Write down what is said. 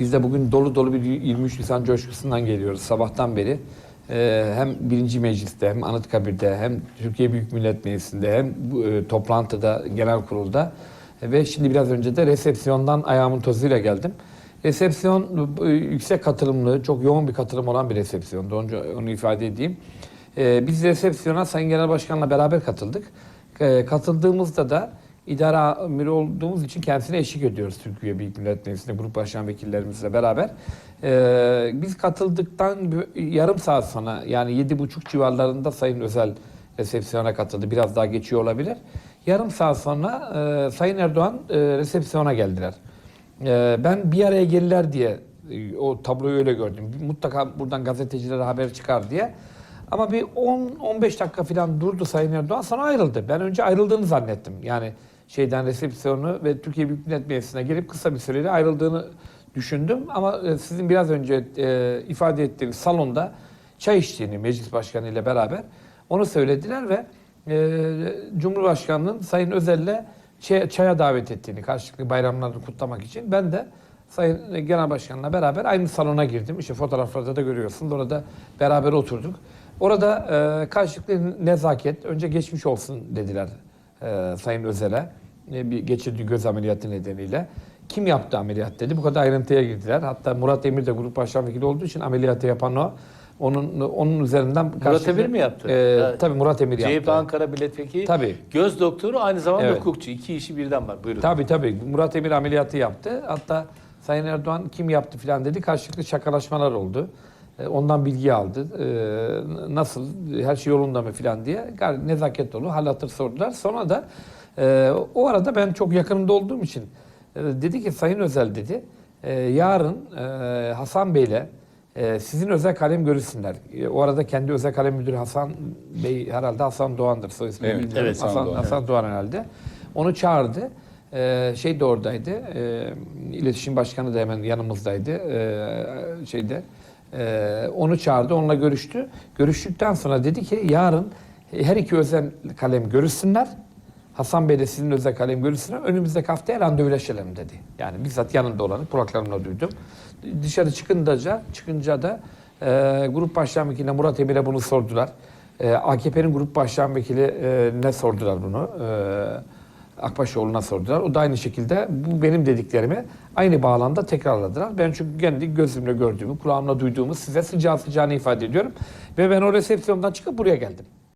Biz de bugün dolu dolu bir 23 Nisan coşkusundan geliyoruz sabahtan beri. Ee, hem birinci mecliste hem Anıtkabir'de hem Türkiye Büyük Millet Meclisi'nde hem e, toplantıda genel kurulda E, ve şimdi biraz önce de resepsiyondan ayağımın tozuyla geldim. Resepsiyon e, yüksek katılımlı, çok yoğun bir katılım olan bir resepsiyondu. Onu, onu ifade edeyim. Ee, biz resepsiyona Sayın Genel Başkan'la beraber katıldık. Ee, katıldığımızda da idare amiri olduğumuz için kendisine eşlik ediyoruz Türkiye Büyük Millet Meclisi'nde grup başkan vekillerimizle beraber. Ee, biz katıldıktan yarım saat sonra yani yedi buçuk civarlarında Sayın Özel resepsiyona katıldı. Biraz daha geçiyor olabilir. Yarım saat sonra e, Sayın Erdoğan e, resepsiyona geldiler. E, ben bir araya gelirler diye e, o tabloyu öyle gördüm. Mutlaka buradan gazetecilere haber çıkar diye. Ama bir 10-15 dakika falan durdu Sayın Erdoğan sonra ayrıldı. Ben önce ayrıldığını zannettim. Yani şeyden resepsiyonu ve Türkiye Büyük Millet Meclisi'ne gelip kısa bir süreyle ayrıldığını düşündüm. Ama e, sizin biraz önce e, ifade ettiğiniz salonda çay içtiğini meclis başkanı ile beraber onu söylediler ve e, Cumhurbaşkanı'nın Sayın Özel'le çay- çaya davet ettiğini karşılıklı bayramlarını kutlamak için ben de Sayın Genel Başkan'la beraber aynı salona girdim. İşte fotoğraflarda da görüyorsunuz. Orada beraber oturduk. Orada e, karşılıklı nezaket, önce geçmiş olsun dediler e, Sayın Özel'e. E, bir geçirdiği göz ameliyatı nedeniyle. Kim yaptı ameliyat dedi. Bu kadar ayrıntıya girdiler. Hatta Murat Emir de grup başkan vekili olduğu için ameliyatı yapan o. Onun onun üzerinden Murat Emir mi yaptı? E, Evet. tabii Murat Emir yaptı. CHP Ankara Milletvekili. Tabii. Göz doktoru aynı zamanda Evet. hukukçu. İki işi birden var. Buyurun. Tabii tabii. Murat Emir ameliyatı yaptı. Hatta Sayın Erdoğan kim yaptı filan dedi. Karşılıklı şakalaşmalar oldu. E, Ondan bilgi aldı. E, Nasıl, her şey yolunda mı filan diye nezaket dolu hal hatır sordular. Sonra da e, o arada ben çok yakınında olduğum için dedi ki Sayın Özel dedi yarın Hasan Bey'le sizin özel kalem görüşsünler. E, O arada kendi özel kalem müdürü Hasan Bey herhalde Hasan Doğan'dır soy ismi Evet, bilmiyorum. evet, Hasan Hasan, Doğan, Hasan Doğan herhalde. Onu çağırdı. Ee, şey de oradaydı. Ee, iletişim başkanı da hemen yanımızdaydı. Ee, şeyde. Ee, onu çağırdı, onunla görüştü. Görüştükten sonra dedi ki yarın her iki özel kalem görüşsünler. Hasan Bey de sizin özel kalem görüşsünler. Önümüzdeki haftaya randevulaşalım dedi. Yani bizzat yanında olanı kulaklarımla duydum. Dışarı çıkınca, çıkınca da e, grup başkan vekiline Murat Emir'e bunu sordular. E, AKP'nin grup başkan vekili e, ne sordular bunu? E, Akbaşoğlu'na sordular. O da aynı şekilde bu benim dediklerimi aynı bağlamda tekrarladılar. Ben çünkü kendi gözümle gördüğümü, kulağımla duyduğumu size sıcağı sıcağını ifade ediyorum. Ve ben o resepsiyondan çıkıp buraya geldim.